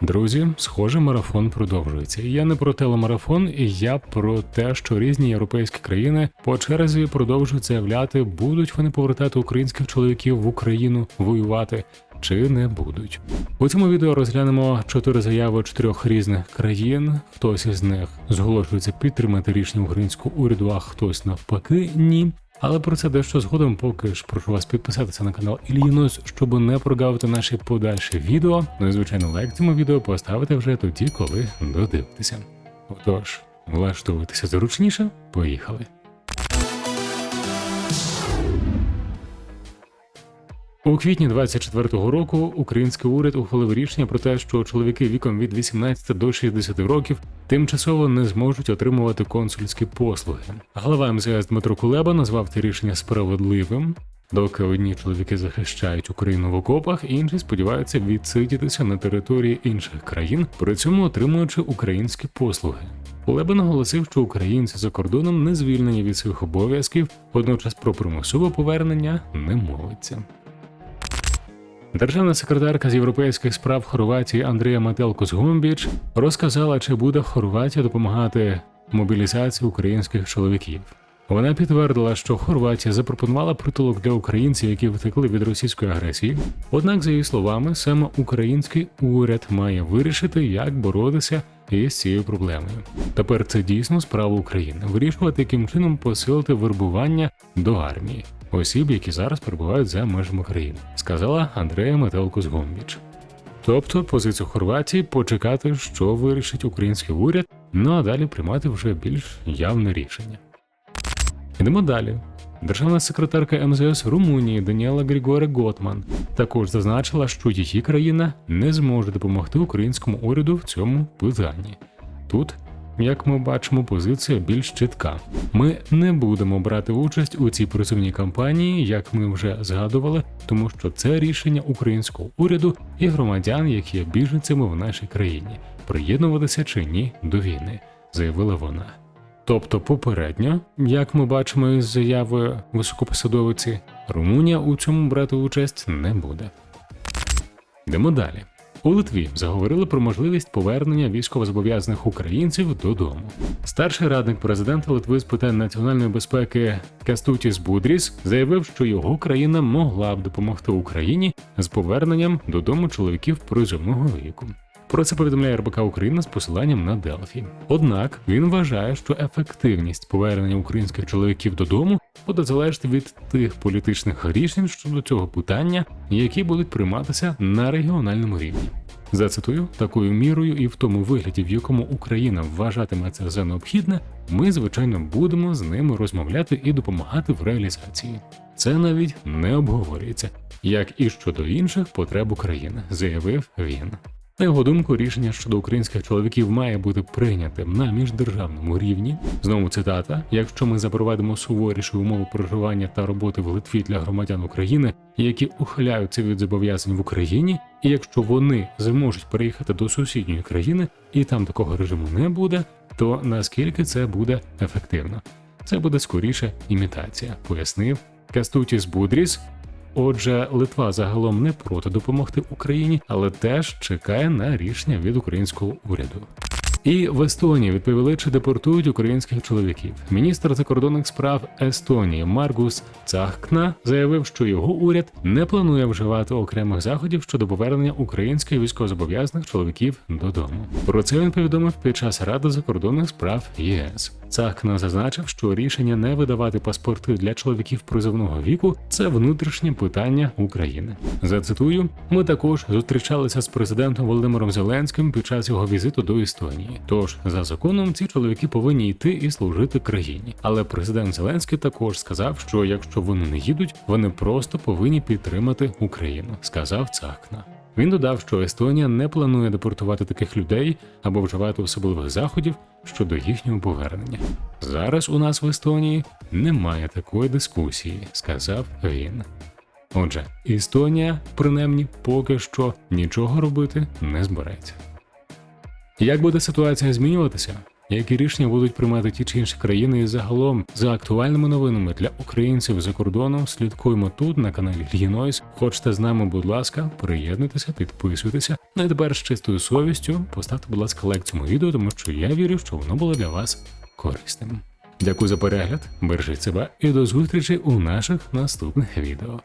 Друзі, схоже, марафон продовжується. Я не про телемарафон, і я про те, що різні європейські країни по черзі продовжують заявляти, будуть вони повертати українських чоловіків в Україну воювати чи не будуть. У цьому відео розглянемо чотири заяви чотирьох різних країн. Хтось із них зголошується підтримати рішення українського уряду, а хтось навпаки ні. Але про це дещо згодом, поки ж прошу вас підписатися на канал Ільїнус, щоб не прогавити наші подальші відео. Ну і звичайно, лайк цьому відео поставити вже тоді, коли додивитеся. Отож, влаштовуйтеся зручніше, поїхали. У квітні 24-го року український уряд ухвалив рішення про те, що чоловіки віком від 18 до 60 років тимчасово не зможуть отримувати консульські послуги. Глава МЗС Дмитро Кулеба назвав це рішення справедливим. Доки одні чоловіки захищають Україну в окопах, інші сподіваються відсидітися на території інших країн, при цьому отримуючи українські послуги. Кулеба наголосив, що українці за кордоном не звільнені від своїх обов'язків, водночас про примусове повернення не мовиться. Державна секретарка з європейських справ Хорватії Андрія Мателкус-Гумбіч розказала, чи буде Хорватія допомагати мобілізації українських чоловіків. Вона підтвердила, що Хорватія запропонувала притулок для українців, які втекли від російської агресії. Однак, за її словами, саме український уряд має вирішити, як боротися із цією проблемою. Тепер це дійсно справа України вирішувати, яким чином посилити вербування до армії осіб, які зараз перебувають за межами країни, сказала Андрея Метелкус Гомбіч. Тобто позицію Хорватії почекати, що вирішить український уряд, ну а далі приймати вже більш явне рішення. Йдемо далі. Державна секретарка МЗС Румунії Даніела Григоре Готман також зазначила, що її країна не зможе допомогти українському уряду в цьому питанні. Тут, як ми бачимо, позиція більш чітка. Ми не будемо брати участь у цій призовній кампанії, як ми вже згадували, тому що це рішення українського уряду і громадян, які є біженцями в нашій країні, приєднуватися чи ні до війни, заявила вона. Тобто, попередньо, як ми бачимо із заявою високопосадовиці, Румунія у цьому брати участь не буде. Йдемо далі. У Литві заговорили про можливість повернення військовозобов'язаних українців додому. Старший радник президента Литви з питань національної безпеки Кастутіс Будріс заявив, що його країна могла б допомогти Україні з поверненням додому чоловіків призовного віку. Про це повідомляє РБК Україна з посиланням на Делфі. Однак він вважає, що ефективність повернення українських чоловіків додому буде залежати від тих політичних рішень щодо цього питання, які будуть прийматися на регіональному рівні. Зацитую, такою мірою і в тому вигляді, в якому Україна вважатиме це за необхідне, ми звичайно будемо з ними розмовляти і допомагати в реалізації. Це навіть не обговорюється, як і щодо інших потреб України, заявив він. На його думку, рішення щодо українських чоловіків має бути прийнятим на міждержавному рівні. Знову цитата: якщо ми запровадимо суворіші умови проживання та роботи в Литві для громадян України, які ухиляються від зобов'язань в Україні, і якщо вони зможуть переїхати до сусідньої країни і там такого режиму не буде, то наскільки це буде ефективно? Це буде скоріше імітація, пояснив Кастутіс Будріс, Отже, Литва загалом не проти допомогти Україні, але теж чекає на рішення від українського уряду. І в Естонії відповіли, чи депортують українських чоловіків. Міністр закордонних справ Естонії Маргус Цахкна заявив, що його уряд не планує вживати окремих заходів щодо повернення українських військовозобов'язаних чоловіків додому. Про це він повідомив під час ради закордонних справ ЄС. Цахкна зазначив, що рішення не видавати паспорти для чоловіків призовного віку це внутрішнє питання України. Зацитую: ми також зустрічалися з президентом Володимиром Зеленським під час його візиту до Естонії. Тож за законом ці чоловіки повинні йти і служити країні. Але президент Зеленський також сказав, що якщо вони не їдуть, вони просто повинні підтримати Україну, сказав Цахкна. Він додав, що Естонія не планує депортувати таких людей або вживати особливих заходів щодо їхнього повернення. Зараз у нас в Естонії немає такої дискусії, сказав він. Отже, Естонія, принаймні, поки що нічого робити не збереться. Як буде ситуація змінюватися? які рішення будуть приймати ті чи інші країни, і загалом за актуальними новинами для українців за кордоном слідкуємо тут на каналі Льюнойс. Хочете з нами, будь ласка, приєднуйтеся, підписуйтеся. Ну і тепер з чистою совістю поставте, будь лайк лайк цьому відео, тому що я вірю, що воно було для вас корисним. Дякую за перегляд, бережіть себе і до зустрічі у наших наступних відео.